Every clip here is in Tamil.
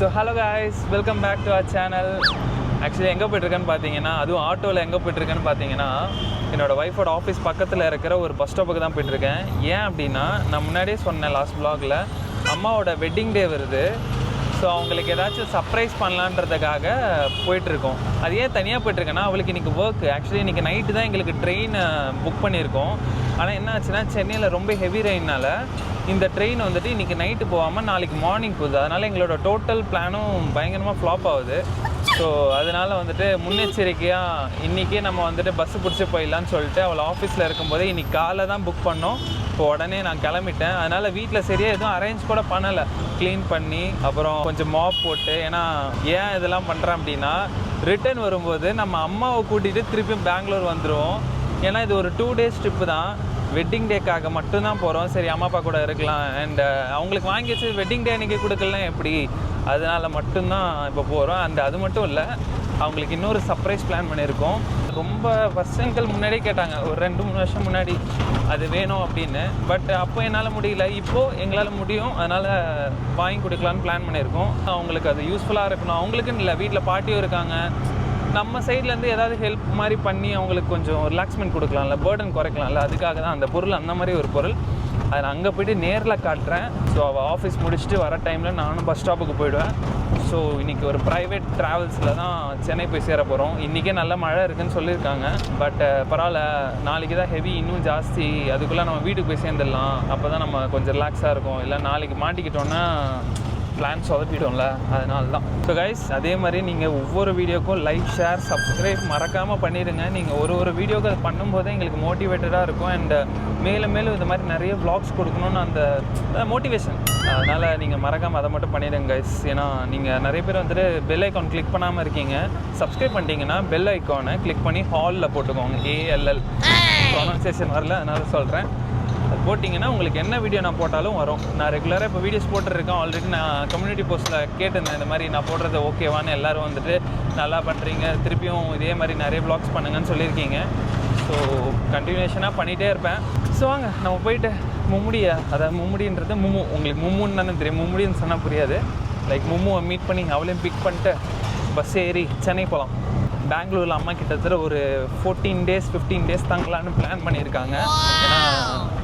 So hello guys welcome back to our channel actually எங்கே போயிட்டுருக்கேன்னு பார்த்தீங்கன்னா அதுவும் ஆட்டோவில் எங்கே போயிட்டுருக்கேன்னு பார்த்தீங்கன்னா என்னோடய ஒய்ஃபோட ஆஃபீஸ் பக்கத்தில் இருக்கிற ஒரு பஸ் ஸ்டாப்புக்கு தான் போயிட்டுருக்கேன். ஏன் அப்படின்னா நான் முன்னாடியே சொன்னேன் லாஸ்ட் vlogல அம்மாவோட வெட்டிங் டே வருது. ஸோ அவங்களுக்கு ஏதாச்சும் சர்ப்ரைஸ் பண்ணலான்றதுக்காக போயிட்டுருக்கோம். அது ஏன் தனியாக போயிட்டுருக்கேன்னா அவளுக்கு இன்றைக்கி ஒர்க் ஆக்சுவலி இன்றைக்கி நைட்டு தான் எங்களுக்கு ட்ரெயின் புக் பண்ணியிருக்கோம். ஆனால் என்ன ஆச்சுன்னா சென்னையில் ரொம்ப ஹெவி ரெயின்னால் இந்த ட்ரெயின் வந்துட்டு இன்றைக்கி நைட்டு போகாமல் நாளைக்கு மார்னிங் போகுது. அதனால் எங்களோட டோட்டல் பிளானும் பயங்கரமாக ஃப்ளாப் ஆகுது. ஸோ அதனால் வந்துட்டு முன்னெச்சரிக்கையாக இன்றைக்கே நம்ம வந்துட்டு பஸ்ஸு பிடிச்சி போயிடலான்னு சொல்லிட்டு அவளை ஆஃபீஸில் இருக்கும்போதே இன்றைக்கி காலைல தான் புக் பண்ணோம். இப்போ உடனே நான் கிளம்பிட்டேன். அதனால் வீட்டில் சரியாக எதுவும் அரேஞ்ச் கூட பண்ணலை. க்ளீன் பண்ணி அப்புறம் கொஞ்சம் மாப் போட்டு ஏன்னா ஏன் இதெல்லாம் பண்ணுறேன் அப்படின்னா ரிட்டர்ன் வரும்போது நம்ம அம்மாவை கூட்டிகிட்டு திருப்பியும் பெங்களூர் வந்துடுவோம் ஏன்னா இது ஒரு டூ டேஸ் ட்ரிப்பு தான். வெட்டிங் டேக்காக மட்டும்தான் போகிறோம் சரி அம்மா அப்பா கூட இருக்கலாம். அண்ட் அவங்களுக்கு வாங்கி வச்சு வெட்டிங் டே அன்றைக்கி கொடுக்கலாம் எப்படி? அதனால மட்டும்தான் இப்போ போகிறோம் அந்த அது மட்டும் இல்லை அவங்களுக்கு இன்னொரு சர்ப்ரைஸ் பிளான் பண்ணியிருக்கோம். ரொம்ப வருஷங்கள் முன்னாடியே கேட்டாங்க ஒரு ரெண்டு மூணு வருஷம் முன்னாடி அது வேணும் அப்படின்னு. பட் அப்போ என்னால் முடியல. இப்போது எங்களால் முடியும். அதனால் வாங்கி கொடுக்கலான்னு பிளான் பண்ணியிருக்கோம். அவங்களுக்கு அது யூஸ்ஃபுல்லாக இருக்கணும். அவங்களுக்குன்னு இல்லை வீட்டில் பாட்டியும் இருக்காங்க. நம்ம சைட்லேருந்து ஏதாவது ஹெல்ப் மாதிரி பண்ணி அவங்களுக்கு கொஞ்சம் ரிலாக்ஸ்மெண்ட் கொடுக்கலாம்ல பேர்டன் குறைக்கலாம்ல. அதுக்காக தான் அந்த பொருள் அந்த மாதிரி ஒரு பொருள். அதை நான் அங்கே போயிட்டு நேரில் காட்டுறேன். ஸோ அவள் ஆஃபீஸ் முடிச்சுட்டு வர டைமில் நானும் பஸ் ஸ்டாப்புக்கு போயிடுவேன். ஸோ இன்றைக்கி ஒரு ப்ரைவேட் ட்ராவல்ஸில் தான் சென்னை போய் சேர போகிறோம் இன்றைக்கே நல்ல மழை இருக்குன்னு சொல்லியிருக்காங்க. பட் பரவாயில்ல. நாளைக்கு தான் ஹெவி இன்னும் ஜாஸ்தி. அதுக்குள்ளே நம்ம வீட்டுக்கு போய் சேர்ந்துடலாம். அப்போ தான் நம்ம கொஞ்சம் ரிலாக்ஸாக இருக்கும். இல்லை நாளைக்கு மாட்டிக்கிட்டோன்னா பிளான் சொதப்பிடும்ல அதனால தான் ஸோ கைஸ் அதே மாதிரி நீங்கள் ஒவ்வொரு வீடியோக்கும் லைக் ஷேர் சப்ஸ்கிரைப் மறக்காமல் பண்ணிடுங்க. நீங்கள் ஒரு ஒரு வீடியோக்கு அது பண்ணும்போதே எங்களுக்கு மோட்டிவேட்டடாக இருக்கும். அண்ட் மேலும் மேலும் இது மாதிரி நிறைய vlogs கொடுக்கணும்னு அந்த மோட்டிவேஷன் அதனால் நீங்கள் மறக்காமல் அதை மட்டும் பண்ணிடுங்க கைஸ் ஏன்னா நீங்கள் நிறைய பேர் வந்துட்டு பெல் ஐக்கான் கிளிக் பண்ணாமல் இருக்கீங்க. சப்ஸ்கிரைப் பண்ணிட்டீங்கன்னா பெல் ஐக்கானை கிளிக் பண்ணி ஹாலில் போட்டுக்கோங்க. ஏஎல்எல் ப்ரொனன்சியேஷன் வரல அதனால சொல்கிறேன் போட்டிங்கன்னா உங்களுக்கு என்ன வீடியோ நான் போட்டாலும் வரும். நான் ரெகுலராக இப்போ வீடியோஸ் போட்டுருக்கேன். ஆல்ரெடி நான் கம்யூனிட்டி போஸ்ட்டில் கேட்டிருந்தேன். இந்த மாதிரி நான் போடுறது ஓகேவான்னு எல்லோரும் வந்துட்டு நல்லா பண்ணுறீங்க திருப்பியும் இதே மாதிரி நிறைய ப்ளாக்ஸ் பண்ணுங்கன்னு சொல்லியிருக்கீங்க. ஸோ கண்டினியூஷனாக பண்ணிகிட்டே இருப்பேன். ஸோ வாங்க நம்ம போயிட்டு மும்முடியா அதாவது மும்முடின்றது மும்மு உங்களுக்கு மும்முன்னு தானே தெரியும். மும்முடின்னு சொன்னால் புரியாது. லைக் மும்முவை மீட் பண்ணி அவளையும் பிக் பண்ணிட்டு பஸ் ஏறி சென்னை போகலாம் பெங்களூரில் அம்மா கிட்டத்தட்ட ஒரு ஃபோர்டீன் டேஸ் ஃபிஃப்டீன் டேஸ் தங்கலான்னு பிளான் பண்ணியிருக்காங்க. ஏன்னா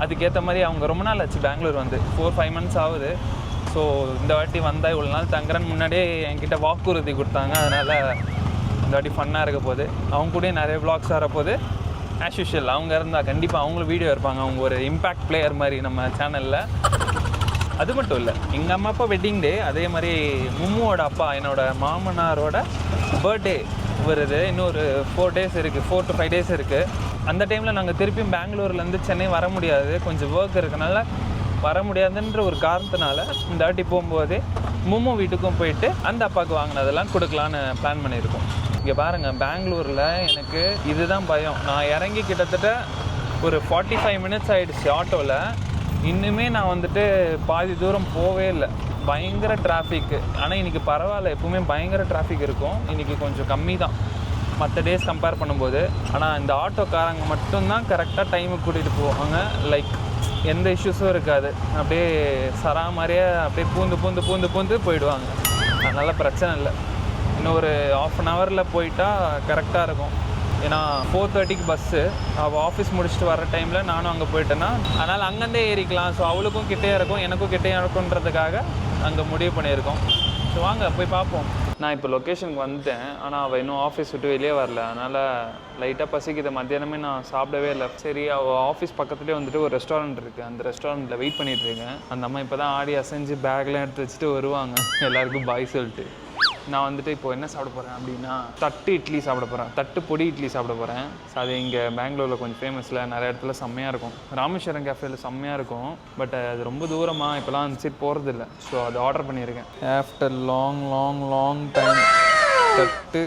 அதுக்கேற்ற மாதிரி அவங்க ரொம்ப நாள் ஆச்சு பெங்களூர் வந்து. ஃபோர் ஃபைவ் மந்த்ஸ் ஆகுது. ஸோ இந்த வாட்டி வந்தால் இவ்வளோ நாள் தங்குறேன்னு முன்னாடியே என்கிட்ட வாக்குறுதி கொடுத்தாங்க. அதனால் இந்த வாட்டி ஃபன்னாக இருக்க போகுது. அவங்க கூடயும் நிறைய vlogs வரப்போகுது. ஆஸ் யூஷுவல் அவங்க இருந்தால் கண்டிப்பாக அவங்களும் வீடியோ இருப்பாங்க அவங்க ஒரு இம்பேக்ட் பிளேயர் மாதிரி நம்ம சேனலில் அது மட்டும் இல்லை எங்கள் அம்மா அப்பா வெட்டிங் டே அதே மாதிரி மும்முவோட அப்பா என்னோட மாமனாரோட பர்த்டே வருது. இன்னும் ஒரு ஃபோர் டேஸ் இருக்குது ஃபோர் டு ஃபைவ் டேஸ் இருக்குது அந்த டைமில் நாங்கள் திருப்பியும் பெங்களூர்லேருந்து சென்னை வர முடியாது. கொஞ்சம் ஒர்க் இருக்கனால வர முடியாதுன்ற ஒரு காரணத்தினால இந்த வாட்டி போகும்போது மும்மு வீட்டுக்கும் போயிட்டு அந்த அப்பாவுக்கு வாங்கினதெல்லாம் கொடுக்கலான்னு பிளான் பண்ணியிருக்கோம். இங்கே பாருங்கள் பெங்களூரில் எனக்கு இதுதான் பயம். நான் இறங்கி கிட்டத்தட்ட ஒரு ஃபார்ட்டி ஃபைவ் மினிட்ஸ் ஆகிடுச்சு ஆட்டோவில் இன்னுமே நான் வந்துட்டு பாதி தூரம் போவே இல்லை. பயங்கர டிராஃபிக்கு ஆனால் இன்றைக்கி பரவாயில்ல. எப்பவுமே பயங்கர டிராஃபிக் இருக்கும். இன்றைக்கி கொஞ்சம் கம்மி தான். மற்ற டேஸ் கம்பேர் பண்ணும்போது. ஆனால் இந்த ஆட்டோக்காரங்க மட்டும்தான் கரெக்டாக டைமுக்கு கூட்டிகிட்டு போவாங்க. லைக் எந்த இஷ்யூஸும் இருக்காது. அப்படியே சரா மாதிரியே அப்படியே பூந்து பூந்து பூந்து பூந்து போயிடுவாங்க. அதனால் பிரச்சனை இல்லை. இன்னும் ஒரு ஆஃப் அன் ஹவரில் போயிட்டால் கரெக்டாக இருக்கும். ஏன்னா ஃபோர் தேர்ட்டிக்கு பஸ்ஸு அவள் ஆஃபீஸ் முடிச்சுட்டு வர டைமில் நானும் அங்கே போயிட்டேன்னா அதனால் அங்கேருந்தே ஏறிக்கலாம். ஸோ அவளுக்கும் கிட்டே இருக்கும். எனக்கும் கிட்டே இருக்குன்றதுக்காக அங்கே முடிவு பண்ணியிருக்கோம். ஸோ வாங்க போய் பார்ப்போம். நான் இப்போ லொக்கேஷனுக்கு வந்துட்டேன். ஆனால் அவள் இன்னும் ஆஃபீஸ் விட்டு வெளியே வரல. அதனால் லைட்டாக பசிக்குது. மத்தியானமே நான் சாப்பிடவே இல்லை. சரி அவள் ஆஃபீஸ் பக்கத்துலேயே வந்துட்டு ஒரு ரெஸ்டாரண்ட் இருக்குது அந்த ரெஸ்டாரண்ட்டில் வெயிட் பண்ணிகிட்ருக்கேன் இருக்கேன். அந்த அம்மா இப்போ தான் ஆடி அசைஞ்சு பேக்லாம் எடுத்து வச்சுட்டு வருவாங்க. எல்லாருக்கும் பாய் சொல்லிட்டு. நான் வந்துட்டு இப்போ என்ன சாப்பிட போகிறேன் அப்படின்னா தட்டு இட்லி சாப்பிட போகிறேன் தட்டு பொடி இட்லி சாப்பிட போகிறேன் ஸோ அது இங்கே பெங்களூரில் கொஞ்சம் ஃபேமஸில் நிறைய இடத்துல செம்மையாக இருக்கும். ராமேஸ்வரம் கேஃபேல செம்மையாக இருக்கும். பட் அது ரொம்ப தூரமாக இப்போலாம் அந்த போகிறது இல்லை ஸோ அது ஆர்டர் பண்ணியிருக்கேன். After long long long time தட்டு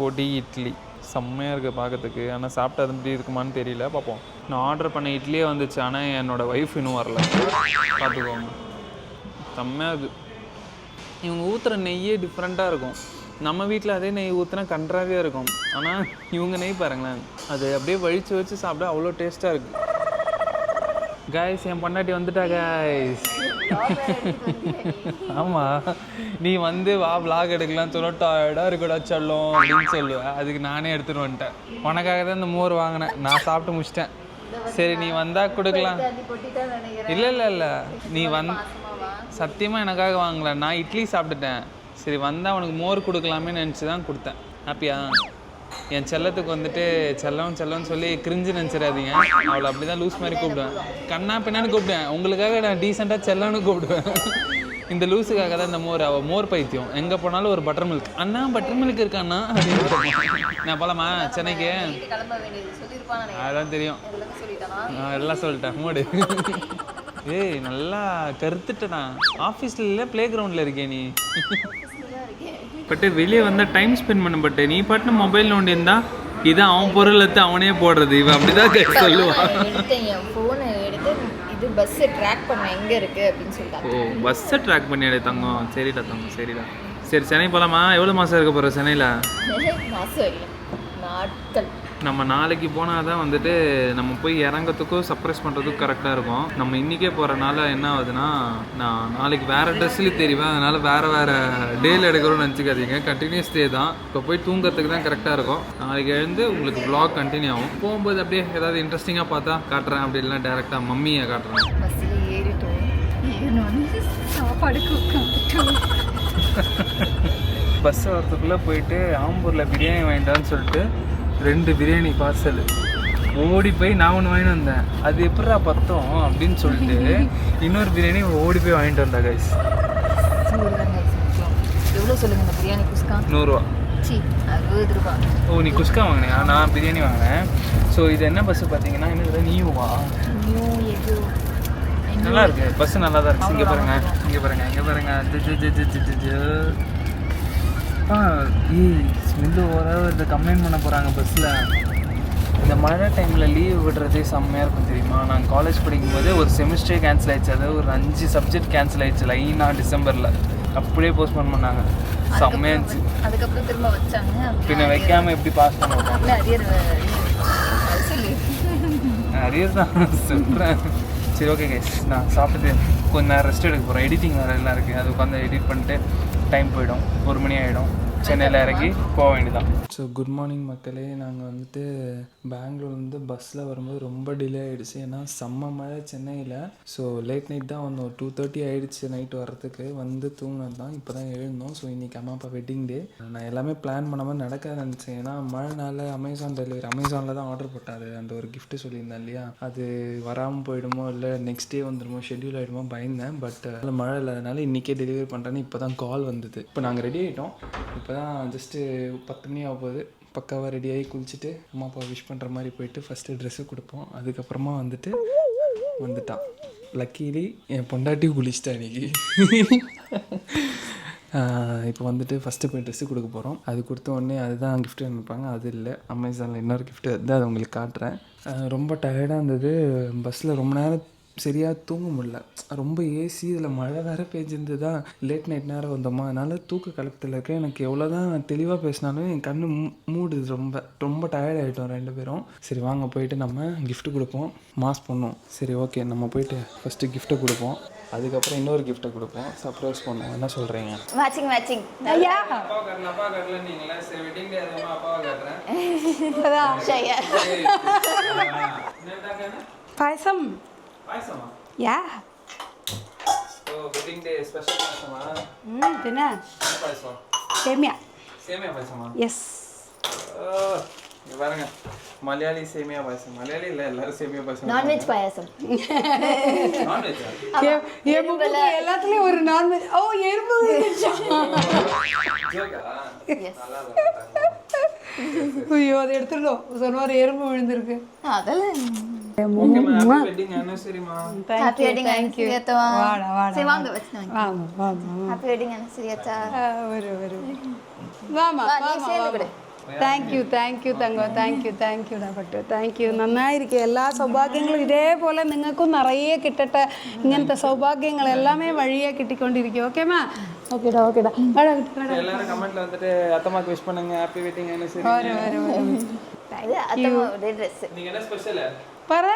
பொடி இட்லி. செம்மையாக இருக்குது பார்க்கறதுக்கு ஆனால் சாப்பிட்டு அது எப்படி இருக்குமான்னு தெரியல. பார்ப்போம் நான் ஆர்டர் பண்ண இட்லியே வந்துச்சு. ஆனால் என்னோடய ஒய்ஃப் இன்னும் வரல. பார்த்துக்கோங்க செம்மையாக இருக்குது இவங்க ஊற்றுற நெய்யே டிஃப்ரெண்ட்டாக இருக்கும். நம்ம வீட்டில் அதே நெய் ஊற்றினா கன்றாவே இருக்கும். ஆனால் இவங்க நெய் பாருங்களேன். அது அப்படியே வழித்து வச்சு சாப்பிட அவ்வளோ டேஸ்ட்டாக இருக்குது காய்ஸ் என் பொண்டாட்டி வந்துட்டா காய்ஸ் ஆமாம் நீ வந்து வா விளாக் எடுக்கலாம் சொல்ல டயர்டாக இருக்கடா சொல்லும் அப்படின்னு சொல்லுவேன் அதுக்கு நானே எடுத்துகிட்டு வந்துட்டேன். உனக்காக தான் இந்த மோர் வாங்கினேன். நான் சாப்பிட்டு முடிச்சிட்டேன். சரி நீ வந்தால் கொடுக்கலாம். இல்லை இல்லை இல்லை. நீ வந் சத்தியமாக எனக்காக வாங்கல. நான் இட்லி சாப்பிட்டுட்டேன். சரி வந்தால் அவனுக்கு மோர் கொடுக்கலாமே நினச்சி தான் கொடுத்தேன். ஹாப்பியா என் செல்லத்துக்கு வந்துட்டு செல்லம் செல்லம்னு சொல்லி கிரிஞ்சு நினச்சிடாதீங்க. அவளை அப்படி தான் லூஸ் மாதிரி கூப்பிடுவேன். கண்ணா பின்னான்னு கூப்பிடுவேன். உங்களுக்காக நான் டீசெண்டாக செல்லம்னு கூப்பிடுவேன். இந்த லூஸுக்காக தான் இந்த மோர் அவள் மோர் பைத்தியம். எங்கே போனாலும் ஒரு பட்டர் மில்க் அண்ணா பட்டர் மில்க் இருக்காண்ணா? அப்படின்னு நான் போலாமா? சென்னைக்கு? அதான் தெரியும். எல்லாம் சொல்லிட்டேன். மூடு. ஏய் நல்லா கருத்துட்டடா. ஆஃபீஸில் இல்லை ப்ளே கிரவுண்டில் இருக்கே நீ. பட்டு வெளியே வந்தால் டைம் ஸ்பெண்ட் பண்ண பட்டு. நீ பாட்டு மொபைல் நோண்டி இருந்தா இதான் அவன் பொருள் எடுத்து அவனே போடுறது. இவன் அப்படிதான் கே- சொல்லுவான் நான் எடுத்தேன் என் ஃபோனை எடுத்து இது பஸ்ஸை ட்ராக் பண்ண எங்கே இருக்குது அப்படின்னு சொல்லிட்டாங்க. ஓ பஸ்ஸை ட்ராக் பண்ணி எடு தங்கம். சரிடா தங்கம் சரிடா. சரி சென்னை போகலாமா எவ்வளோ மாதம் இருக்க போகிற சென்னையில்? மாதம் இல்லை. நாட்கள். நம்ம நாளைக்கு போனால் தான் வந்துட்டு நம்ம போய் இறங்கறதுக்கும் சர்ப்ரைஸ் பண்ணுறதுக்கும் கரெக்டாக இருக்கும். நம்ம இன்றைக்கே போகிறனால என்ன ஆகுதுன்னா நான் நாளைக்கு வேறு ட்ரெஸ்ஸில் தெரிவேன் அதனால் வேறு வேறு டேல எடுக்கிறோம்னு நினச்சிக்காதீங்க. கண்டினியூஸ் டே தான். இப்போ போய் தூங்குறதுக்கு தான் கரெக்டாக இருக்கும். நாளைக்கு எழுந்து உங்களுக்கு vlog கண்டினியூ ஆகும். போகும்போது அப்படியே ஏதாவது இன்ட்ரெஸ்டிங்காக பார்த்தா காட்டுறேன் அப்படி இல்லைனா டேரெக்டாக மம்மியை காட்டுறேன். பஸ்ஸில் ஏறிட்டோம். ஏறினோடனே சாப்பாடுக்கு உட்காந்துட்டோம் பஸ் வரத்துக்குள்ளே போயிட்டு ஆம்பூரில் பிரியாணி வாங்கிட்டான்னு சொல்லிட்டு ரெண்டு பிரியாணி பார்சல் ஓடி போய் நான் ஒன்று வாங்கிட்டு வந்தேன். அது எப்படா பத்தம் அப்படின்னு சொல்லிட்டு இன்னொரு பிரியாணி ஓடி போய் வாங்கிட்டு வந்தா கைஸ் எவ்வளோ சொல்லுங்க இந்த பிரியாணி குஸ்கா? நூறுரூவா ஓ நீ குஸ்கா வாங்கினியா? நான் பிரியாணி வாங்கினேன். ஸோ இது என்ன பஸ் பார்த்தீங்கன்னா என்ன நியூவா நல்லா இருக்கு. பஸ் நல்லா தான் இருக்கு. இங்கே பாருங்க. இங்கே பாருங்க. இங்கே பாருங்க. ஆ ஏய் ஸ்மெல்லு ஓரளவு இந்த கம்ப்ளைண்ட் பண்ண போகிறாங்க பஸ்ஸில் இந்த மழை டைமில் லீவ் விடுறதே செம்மையாக இருக்கும் தெரியுமா? நான் காலேஜ் படிக்கும்போது ஒரு செமிஸ்டரே கேன்சல் ஆயிடுச்சு. அதாவது ஒரு அஞ்சு சப்ஜெக்ட் கேன்சல் ஆயிடுச்சு லைனாக டிசம்பரில் அப்படியே போஸ்ட்போன் பண்ணாங்க. செம்மையாக இருந்துச்சு. அதுக்கப்புறம் திரும்ப வச்சாங்க. பின்ன வைக்காம எப்படி பாஸ் பண்ண இல்லை அரியர் தான். சொல்கிறேன் சரி ஓகே கைஸ் நான் சாப்பிட்டு கொஞ்ச நேரம் ரெஸ்ட் எடுக்க போகிறேன் எடிட்டிங் வேறு எல்லாம் இருக்குது அது உட்காந்து எடிட் பண்ணிட்டு டைம் போயிடும். ஒரு மணி ஆகிடும் சென்னையில் இறங்கி போக வேண்டியதான் ஸோ குட் மார்னிங் மக்களே. நாங்கள் வந்துட்டு பெங்களூர்லேருந்து பஸ்ஸில் வரும்போது ரொம்ப டிலே ஆகிடுச்சு ஏன்னா செம்ம மழை சென்னையில். ஸோ லேட் நைட் தான் வந்தோம். டூ தேர்ட்டி ஆகிடுச்சு நைட் வர்றதுக்கு. வந்து தூங்கினது தான். இப்போ தான் எழுந்தோம். ஸோ இன்றைக்கி அம்மா அப்பா வெட்டிங் டே நான் எல்லாமே பிளான் பண்ணாமல் நடக்க நினச்சேன். ஏன்னா மழைனால அமேசான் டெலிவரி அமேசானில் தான் ஆர்டர் போட்டாரு. அந்த ஒரு கிஃப்ட்டு சொல்லியிருந்தேன் இல்லையா? அது வராமல் போயிடுமோ இல்லை நெக்ஸ்ட் டே வந்துடுமோ ஷெட்யூல் ஆகிடுமோ பயந்தேன். பட் மழை இல்லாதனால இன்றைக்கே டெலிவரி பண்ணுறேன்னு இப்போ தான் கால் வந்தது. இப்போ நாங்கள் ரெடி ஆகிட்டோம் இப்போ தான் ஜஸ்ட்டு பத்து மணி ஆக போகுது. பக்காவாக ரெடியாகி குளிச்சுட்டு அம்மா அப்பா விஷ் பண்ணுற மாதிரி போயிட்டு ஃபஸ்ட்டு ட்ரெஸ்ஸு கொடுப்போம். அதுக்கப்புறமா வந்துட்டு வந்துட்டான் லக்கீலி என் பொண்டாட்டி குளிச்சிட்டா இன்னைக்கு. இப்போ வந்துட்டு ஃபஸ்ட்டு போய் ட்ரெஸ்ஸு கொடுக்க போகிறோம் அது கொடுத்த உடனே அதுதான் கிஃப்ட்டு நினைப்பாங்க. அது இல்லை. அமேசானில் இன்னொரு கிஃப்ட்டு வந்து அதை உங்களுக்கு காட்டுறேன். ரொம்ப டயர்டாக இருந்தது. பஸ்ஸில் ரொம்ப நேரம் சரியாக தூங்க முடியல. ரொம்ப ஏசி இதில் மழை வேறு பெஞ்சிருந்ததா. லேட் நைட் நேரம் வந்தோமா? அதனால் தூக்க கலக்கத்தில் இருக்க எனக்கு எவ்வளோ தான் தெளிவாக பேசினாலும் என் கண்ணு மூ மூடுது ரொம்ப. ரொம்ப டயர்ட் ஆகிட்டோம் ரெண்டு பேரும். சரி வாங்க போயிட்டு நம்ம gift கொடுப்போம். மாஸ் பண்ணோம் சரி ஓகே நம்ம போயிட்டு ஃபஸ்ட்டு கிஃப்ட்டை கொடுப்போம். அதுக்கப்புறம் இன்னொரு கிஃப்ட்டை கொடுப்போம். சர்ப்ரைஸ் பண்ணுவோம். என்ன சொல்கிறீங்க மேட்சிங் மேட்சிங் ஐயா! அப்பா காட்டல அப்பா சரி வெட்டிங் டே அதுமா அப்பாவை காட்டுறேன் பாயசம். பாயசமா? யா. ஓ வெட்டிங் டே ஸ்பெஷல் பாயசமா? ம் பின்ன என்ன பாயசம்? சேமியா. சேமியா பாயசமா? எஸ். பாருங்க. மலையாளி சேமியா பாயசம். மலையாளி இல்ல எல்லாரும் சேமியா பாயசம் நான்வெஜ் பாயாசம். எல்லாத்துலயும் ஒரு நான்வெஜ் ஓ எறும்பு ஐயோ அதை எடுத்துடணும். சொன்ன ஒரு எறும்பு விழுந்திருக்கு. அதெல்லாம் ஓகேமா wedding அனிவர்சரிமா happy wedding thank you anniversary வாடா வாடா சரி வாங்க வச்சு வாமா வாமா ஹாப்பி வெட்டிங் அனிவர்சரி அச்சா ஒரு ஒரு വാമാ വാ, നീ சேர்ந்து കൊട്. Thank you thank U Thankam thank you thank യുടാ പട്ടു താങ്ക് യു നന്നായിരിക്കും എല്ലാ സൗഭാഗ്യങ്ങളും ഇതേപോലെ നിങ്ങൾക്കും നിറയെ കിട്ടട്ടെ ഇങ്ങനത്തെ സൗഭാഗ്യങ്ങൾ എല്ലാമേ വഴിയെ കിട്ടിക്കൊണ്ടിരിക്കും ഓക്കെ മാ ഓക്കേടാ ഓക്കേടാ വേടാ വേടാ எல்லாரும் கமெண்ட்ல வந்துட்டு அத்தம்மாக்கு விஷ் பண்ணுங்க ஹாப்பி வெட்டிங் அனிவர்சரி இது அத்தம்மாவுடைய ட்ரெஸ் நீங்க என்ன ஸ்பெஷல் பாரு.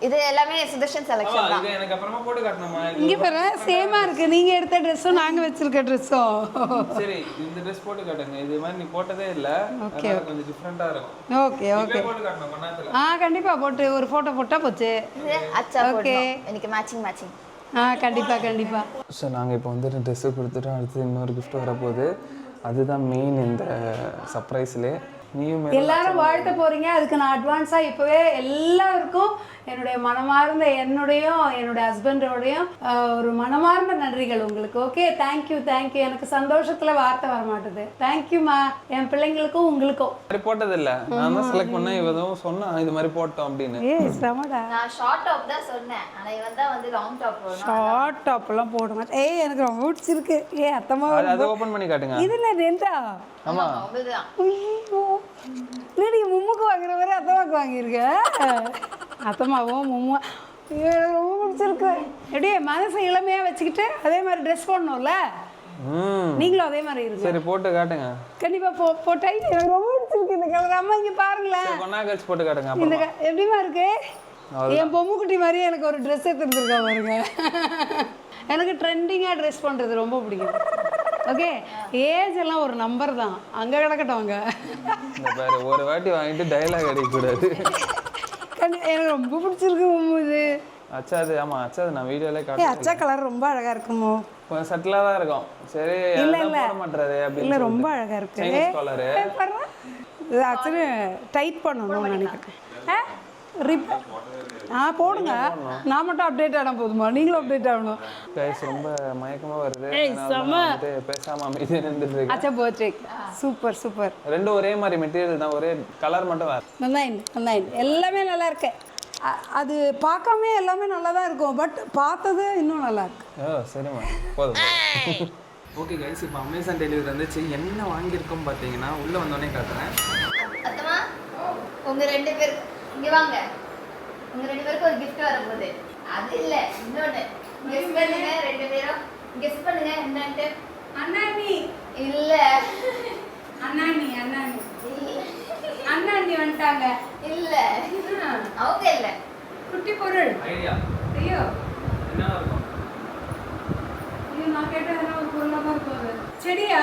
இது எல்லாமே சுதர்ஷன் செலக்ஷன் தான். இது எனக்கு அப்புறமா போட்டு காட்டணுமா? இங்க பாரு சேமா இருக்கு. நீங்க எடுத்த ட்ரெஸ்ஸும் நாங்க வச்சிருக்க ட்ரெஸ்ஸும் சரி இந்த ட்ரெஸ் போட்டு காட்டுங்க. இது மாதிரி நீ போட்டதே இல்ல. அதனால கொஞ்சம் டிஃப்ரெண்டா இருக்கும். ஓகே ஓகே போட்டு காட்டணும் நேரத்துல ஆ கண்டிப்பா போட்டு ஒரு போட்டோ போட்டா போச்சு. அச்சா. போடணும். எனக்கு மேட்சிங் மேட்சிங் ஆ கண்டிப்பா கண்டிப்பா. சார் நாங்கள் இப்போ வந்துட்டு ட்ரெஸ்ஸு கொடுத்துட்டு அடுத்து இன்னொரு கிஃப்ட் வரப்போகுது. அதுதான் மெயின் இந்த சர்ப்ரைஸ்லே நீயும் மேல- எல்லாரும் வாழ்த்த போறீங்க. அதுக்கு நான் அட்வான்ஸா இப்பவே எல்லாருக்கும் என்னுடைய மனமார்ந்த என்னுடையும் என்னுடைய ஹஸ்பண்டோடையும் ஒரு மனமார்ந்த நன்றிகள் உங்களுக்கு. ஓகே தேங்க்யூ தேங்க்யூ எனக்கு சந்தோஷத்துல வார்த்தை வர மாட்டுது தேங்க்யூமா என் பிள்ளைங்களுக்கும் உங்களுக்கும். இது மாதிரி போட்டதில்ல. நான் தான் செலக்ட் பண்ணேன். இவதும் சொன்னான் இது மாதிரி போட்டோம் அப்படின்னு. ஏய் செமடா. நான் ஷார்ட் டாப் தான் சொன்னேன். ஆனா இவன் தான் வந்து லாங் டாப் போடணும். ஷார்ட் டாப்லாம் போட மாட்டேன். ஏய் எனக்கு ரொம்ப பிடிச்சிருக்கு. ஏ அத்தம்மா அது அதை ஓப்பன் பண்ணி காட்டுங்க. இதுல ரெண்டா ஆமா. அவ்வளவுதான் ஐயோ. இல்லடி மும்முக்கு வாங்குற மாதிரி அத்தமாக்கு வாங்கியிருக்க? அத்தமாவும் மும்மா எனக்கு ரொம்ப பிடிச்சிருக்கு. எப்படியே மனசை இளமையாக வச்சுக்கிட்டு அதே மாதிரி ட்ரெஸ் போடணும்ல? நீங்களும் அதே மாதிரி இருக்கு சரி போட்டு காட்டுங்க. கண்டிப்பாக போ போட்டா எனக்கு ரொம்ப பிடிச்சிருக்கு. இந்த கலர். அம்மா இங்கே பாருங்களேன். நேரம் கழிச்சு போட்டு காட்டுங்க இந்த எப்படிமா இருக்கு? என் பொம்முக்குட்டி மாதிரியே எனக்கு ஒரு ட்ரெஸ் எடுத்துருக்கா பாருங்க. எனக்கு ட்ரெண்டிங்காக ட்ரெஸ் பண்ணுறது ரொம்ப பிடிக்கும். ஓகே ஏஜ் எல்லாம் ஒரு நம்பர் தான். அங்கே கிடக்கட்டும் அங்கே பாரு ஒரு வாட்டி வாங்கிட்டு டைலாக் அடிக்கக்கூடாது எனக்கு ரொம்ப பிடிச்சிருக்கு இது. அச்சா அது ஆமா அச்சா அது நான் வீடியோல காட்டுறேன் அச்சா கலர் ரொம்ப அழகா இருக்குமோ கொஞ்சம் சட்டிலாக தான் இருக்கும். சரி அதெல்லாம் போட மாட்டாரு இல்ல அப்படின்னு ரொம்ப அழகா இருக்கு. இது ஆக்சுவலி டைட் பண்ணணும்னு நினைக்கிறேன். ரிப் ஆ போடுங்க. நான் மட்டும் அப்டேட் ஆனா போதுமா? நீங்களும் அப்டேட் ஆகணும். கைஸ் ரொம்ப மயக்கமா வருது. செம. பேசாம அமைதியா நின்றுட்டு இருக்கேன். அச்சா பர்த்டே சூப்பர் சூப்பர் ரெண்டும் ஒரே மாதிரி மெட்டீரியல் தான். ஒரே கலர் மட்டும் வேற. நல்லா நல்லா எல்லாமே நல்லா இருக்கு. அது பார்க்காம எல்லாமே நல்லா தான் இருக்கும். பட் பார்த்தது இன்னும் நல்லா இருக்கு. ஓ சரிம்மா போதும் ஓகே கைஸ் இப்போ அமேசான் டெலிவரி வந்துச்சு. என்ன வாங்கியிருக்கோம் பார்த்தீங்கன்னா உள்ளே வந்தோடனே காட்டுறேன். அத்தமா உங்க ரெண்டு பேருக்கு இங்க வாங்க. உங்க ரெண்டு பேருக்கு ஒரு gift வரப்போகுது அது இல்ல இன்னொன்னு. கெஸ் பண்ணுங்க ரெண்டு பேரும். கெஸ் பண்ணுங்க என்னன்ட்டு. அண்ணாணி இல்ல. அண்ணாணி அண்ணாணி இல்ல. அண்ணாணி வந்துட்டாங்க. இல்ல. அவங்க இல்ல. குட்டி பொருள். ஐடியா. ஐயோ. என்ன இருக்கும்? ஐயோ நான் கேட்ட எதனா ஒரு பொருளாக தான் இருக்கும் செடியா?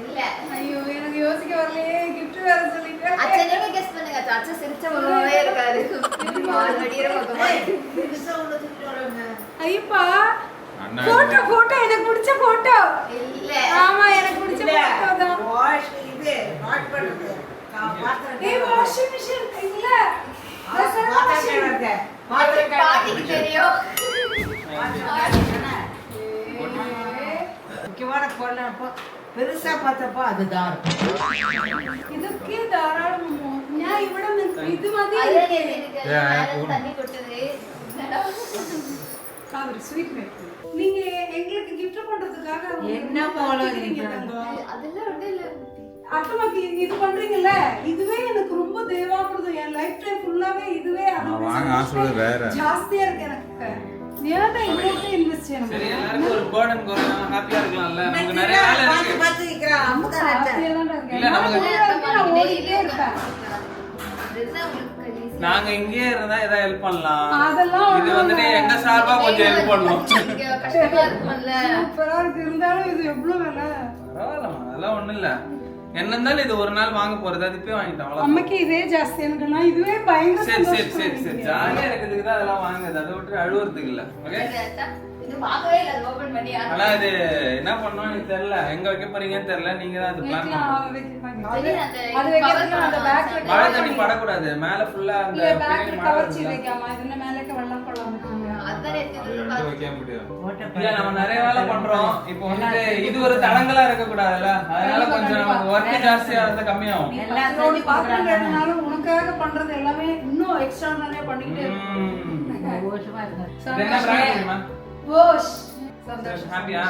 இல்ல ஐயோ எனக்கு யோசிக்க வரலையே gift வேற சொல்லிட்டு அச்சா நீங்க கெஸ் பண்ணுங்க அச்சா அச்சா சிரிச்ச முகமாவே இருக்காரு ஆல்ரெடி பக்கமா ஐயப்பா போட்டோ போட்டோ எனக்கு பிடிச்ச போட்டோ இல்ல ஆமா எனக்கு பிடிச்ச போட்டோ தான் வாஷ் இது பண்ணுது ஏய் வாஷிங் மிஷின் இல்ல பாட்டிக்கு தெரியும் முக்கியமான பொருள் பெருசா பார்த்தப்ப அது தாரம் இதுக்கே தாராளம் நான் இவ்வளவு இது மாதிரி அவர் ஸ்வீட் நீங்க எங்களுக்கு கிஃப்ட் பண்றதுக்காக என்ன போல அதெல்லாம் ஒண்ணு இல்ல. இது பண்றீங்கல்ல? இதுவே எனக்கு ரொம்ப தேவாமிருதம் என் லைஃப் டைம் ஃபுல்லாவே இதுவே அது வேற. ஜாஸ்தியா இருக்கு எனக்கு. இன்வெஸ்ட் சரி செய்யணும் எல்லாருக்கும் ஒரு பேர்டன் குறையும் ஹாப்பியா இருக்கலாம்ல. நமக்கு நிறைய வேலை பார்த்து இருக்கு பார்த்து இருக்கிறான் அம்முதான் ஆசையாதான்டா இருக்கு. இல்ல, நமக்கு- நான் ஊருக்கு நான் ஓடிட்டே இருப்பேன். இதுதான் உங்களுக்கு easy. நாங்க இங்கேயே இருந்தா ஏதாவது ஹெல்ப் பண்ணலாம். அதெல்லாம் இது வந்துட்டு எங்க சார்பா கொஞ்சம் ஹெல்ப் இங்க இருக்கும்ல. சூப்பரா இருக்கு. இருந்தாலும் இது எவ்வளவு விலை? பரவாயில்லம்மா அதெல்லாம் ஒண்ணும் இல்ல. என்ன இருந்தாலும் இது ஒரு நாள் வாங்க போறது அது இப்பயே வாங்கிட்டோம். அம்மைக்கு இதே ஜாஸ்தி எனக்கு நான் இதுவே பயங்கர சரி சரி சரி சரி. ஜாலியா இருக்கிறதுக்கு தான் அதெல்லாம் வாங்குது அதை விட்டு அழுவுறதுக்கு இல்ல. ஓகே அது ஆனா இது என்ன பண்ணணும் எனக்கு தெரியல. எங்க வைக்க போறீங்கன்னு தெரியல. நீங்க தான் அது பிளான் அது மழை தண்ணி படக்கூடாது. மேல ஃபுல்லா அந்த கவர்ச்சி இருக்குல்ல. வைக்காம இதுல மேலக்க வெள்ளம் இல்ல நம்ம நிறைய வேலை பண்றோம். இப்போ இது ஒரு தடங்களா இருக்க கூடாதுல்ல அதனால கொஞ்சம் ஒர்க் ஜாஸ்தியா இருந்தா கம்மியாகும். உனக்காக பண்றது எல்லாமே இன்னும் எக்ஸ்ட்ரா நிறைய பண்ணிக்கிட்டே இருக்கும் ம். வருஷமா இருக்கு இது என்ன பிராண்ட் தெரியுமா? ஓஷ் சந்தோஷம் ஹாப்பியா?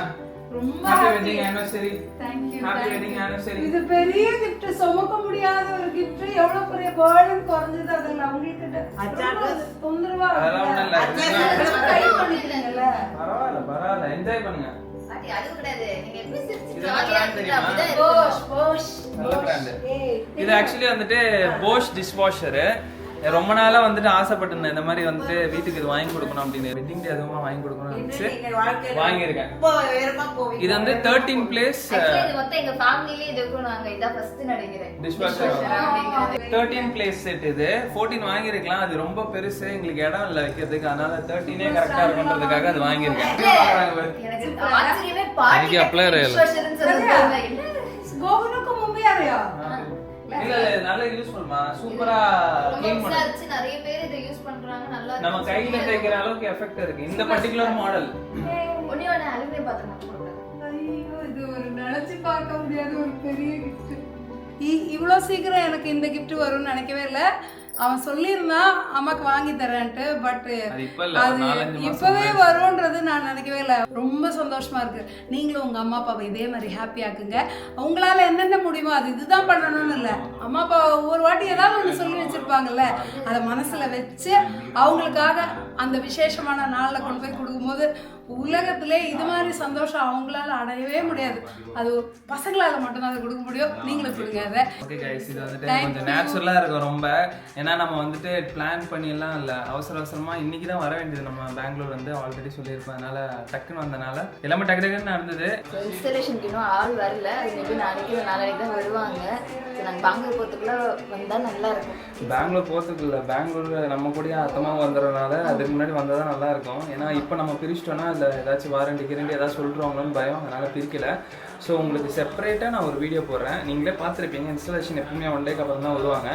ரொம்ப happy happy. Wedding anniversary thank you happy wedding anniversary இது பெரிய கிஃப்ட் சுமக்க முடியாத ஒரு கிஃப்ட் எவ்வளவு பெரிய பேர்டன் குறைஞ்சது அதுல உங்களுக்கு அச்சாக்கு. தொந்தரவா அதெல்லாம் ஒண்ணும் இல்ல. அதெல்லாம் try பண்ணிக்கிறீங்கல்ல பரவாயில்ல பரவாயில்ல. என்ஜாய் பண்ணுங்க. பாட்டி, அது கூடாது. நீங்க எப்படி சிரிச்சு இது போஷ். போஷ் நல்ல பிராண்ட் ஆக்சுவலி வந்துட்டு போஷ் டிஷ் வாஷரு ரொம்ப நாளா வந்துட்டு ஆசைப்பட்டிருந்தேன் இந்த மாதிரி வந்துட்டு வீட்டுக்கு இது வாங்கி கொடுக்கணும் அப்படின்னு. வெட்டிங் டே அதுவும் வாங்கி கொடுக்கணும்னு நினைச்சு வாங்கியிருக்கேன். இது வந்து thirteen plates. Thirteen plates set இது ஃபோர்டீன் வாங்கியிருக்கலாம். அது ரொம்ப பெருசு. எங்களுக்கு இடம் இல்லை வைக்கிறதுக்கு. அதனால தேர்ட்டீனே கரெக்டா இருக்குன்றதுக்காக அது வாங்கியிருக்கேன். எனக்கு ஆச்சரியமே இல்ல இல்ல நல்லா யூஸ் பண்ணுமா சூப்பரா ரொம்ப க்ளீன் பண்ணு. விசாரிச்சு நிறைய பேர் இதை யூஸ் பண்றாங்க. நல்லா. நம்ம கையில தேய்க்கிற அளவுக்கு எஃபெக்ட் இருக்கு. இந்த பர்டிகுலர் மாடல் ஒண்ணே பாத்திரம். ஐயோ இது ஒரு நினைச்சு பார்க்க முடியாத ஒரு பெரிய gift. இவ்வளோ சீக்கிரம் எனக்கு இந்த gift வரும்னு நினைக்கவே இல்லை. அவன் சொல்லியிருந்தான் அம்மாக்கு வாங்கி தரேன்ட்டு பட் அது இப்பவே வரும்ன்றது நான் நினைக்கவே இல்லை. ரொம்ப சந்தோஷமா இருக்கு. நீங்களும் உங்க அம்மா அப்பாவை இதே மாதிரி ஹாப்பி ஆக்குங்க. உங்களால என்னென்ன முடியுமோ அது இதுதான் பண்ணணும்னு இல்லை. அம்மா அப்பா ஒவ்வொரு வாட்டி ஏதாவது ஒன்று சொல்லி வச்சிருப்பாங்கல்ல அதை மனசுல வச்சு அவங்களுக்காக அந்த விசேஷமான நாளில் கொண்டு போய் கொடுக்கும்போது உலகத்திலே இது மாதிரி சந்தோஷம் அவங்களால அடையவே முடியாது. அது பசங்களால மட்டும்தான் அதை கொடுக்க முடியும். நீங்களும் கொடுங்க அதை. இது வந்துட்டு கொஞ்சம் நேச்சுரலாக இருக்கும் ரொம்ப. ஏன்னா நம்ம வந்துட்டு பிளான் பண்ணியெல்லாம் இல்லை. அவசர அவசரமாக இன்னைக்கு தான் வர வேண்டியது. நம்ம பெங்களூர் வந்து ஆல்ரெடி சொல்லியிருப்போம் அதனால டக்குன்னு வந்தனால எல்லாமே டக்கு டக்குன்னு நடந்தது. இன்ஸ்டலேஷனுக்கு இன்னும் ஆள் வரல. மேபி நாளைக்கு நாளைக்கு தான் வருவாங்க. So, நாங்க பெங்களூர் போகிறதுக்குள்ள வந்தா நல்லா இருக்கும். பெங்களூர் போகிறதுக்கு இல்லை. பெங்களூர் நம்ம கூட அத்தமாக வந்துடுறதுனால அதுக்கு முன்னாடி வந்தால் தான் நல்லா இருக்கும். ஏன்னா இப்போ நம்ம பிரிச்சிட்டோம்னா இல்லை ஏதாச்சும் வாரண்டி கிரண்டி ஏதாச்சும் சொல்லிடுவாங்களோன்னு பயம். அதனால் பிரிக்கல. ஸோ உங்களுக்கு செப்பரேட்டாக நான் ஒரு வீடியோ போடுறேன். நீங்களே பார்த்துருப்பீங்க. இன்ஸ்டாலேஷன் எப்பவுமே ஒன் டேக்கு அப்புறம் தான் வருவாங்க.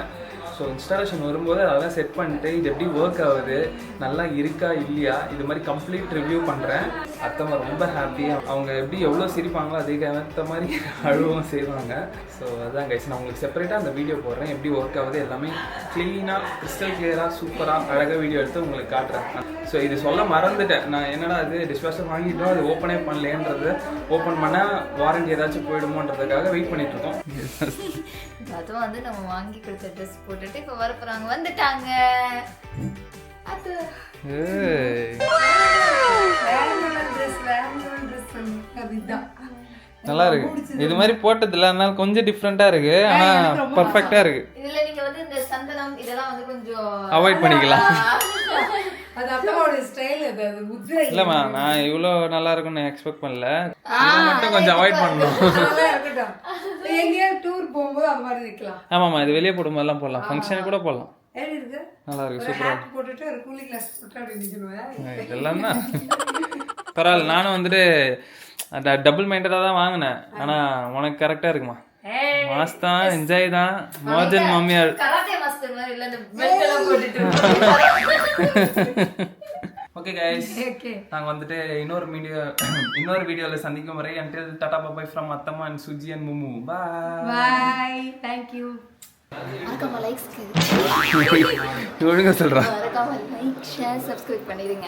ஸோ இன்ஸ்டாலேஷன் வரும்போது அதெல்லாம் செட் பண்ணிட்டு இது எப்படி ஒர்க் ஆகுது நல்லா இருக்கா இல்லையா இது மாதிரி கம்ப்ளீட் ரிவ்யூ பண்ணுறேன் அத்தம்மா ரொம்ப ஹாப்பியாக அவங்க எப்படி எவ்வளோ சிரிப்பாங்களோ அதுக்கு ஏற்ற மாதிரி அழுவும் செய்வாங்க. ஸோ அதான் கைஸ் நான் உங்களுக்கு செப்பரேட்டாக அந்த வீடியோ போடுறேன். எப்படி ஒர்க் ஆகுது எல்லாமே க்ளீனாக கிறிஸ்டல் கிளியராக சூப்பராக அழகாக வீடியோ எடுத்து உங்களுக்கு காட்டுறேன். ஸோ இது சொல்ல மறந்துட்டேன். நான் என்னடா அது டிஷ்வாஷர் வாங்கிட்டோம் அது ஓப்பனே பண்ணலேன்றது ஓப்பன் பண்ணால் வாரண்டி ஏதாச்சும் போயிடுமோன்றதுக்காக வெயிட் பண்ணிட்டு இருக்கோம். அதுவும் வந்து நம்ம வாங்கி கொடுத்த ட்ரெஸ் போட்டுட்டு இப்போ வர போறாங்க வந்துட்டாங்க. அது நல்லா இருக்கு. இது மாதிரி போட்டது இல்லை அதனால கொஞ்சம் டிஃப்ரெண்டா இருக்கு. ஆனா பர்ஃபெக்டா இருக்கு. இதுல நீங்க வந்து இந்த சந்தனம் இதெல்லாம் வந்து கொஞ்சம் அவாய்ட் பண்ணிக்கலாம். இல்லம்மா நான் இவ்வளோ நல்லா இருக்கும்னு எக்ஸ்பெக்ட் பண்ணல மட்டும் கொஞ்சம் அவாய்ட் பண்ணணும். டூர் போகும்போது அது மாதிரி நிக்கலாம் ஆமாம்மா இது வெளியே போடும்போதெல்லாம் போடலாம். ஃபங்க்ஷனுக்கு கூட போடலாம். நல்லா இருக்கு சூப்பரா போட்டுட்டு இதெல்லாம் தான். பரவாயில்ல நானும் வந்துட்டு டபுள் மைண்டடாக தான் வாங்கினேன். ஆனா உனக்கு கரெக்டா இருக்குமா? மாஸ் தான். என்ஜாய் தான். மோஜன் மாமியார் ஓகே கைஸ் நாங்க வந்துட்டு இன்னொரு வீடியோ இன்னொரு வீடியோல சந்திக்கும் வரை until tata பாபாய் from அத்தம்மா and Suji and Mumu bye bye thank you மறக்காம லைக்ஸ் ஒழுங்கா சொல்றா. மறக்காம லைக் ஷேர் சப்ஸ்கிரைப் பண்ணிடுங்க.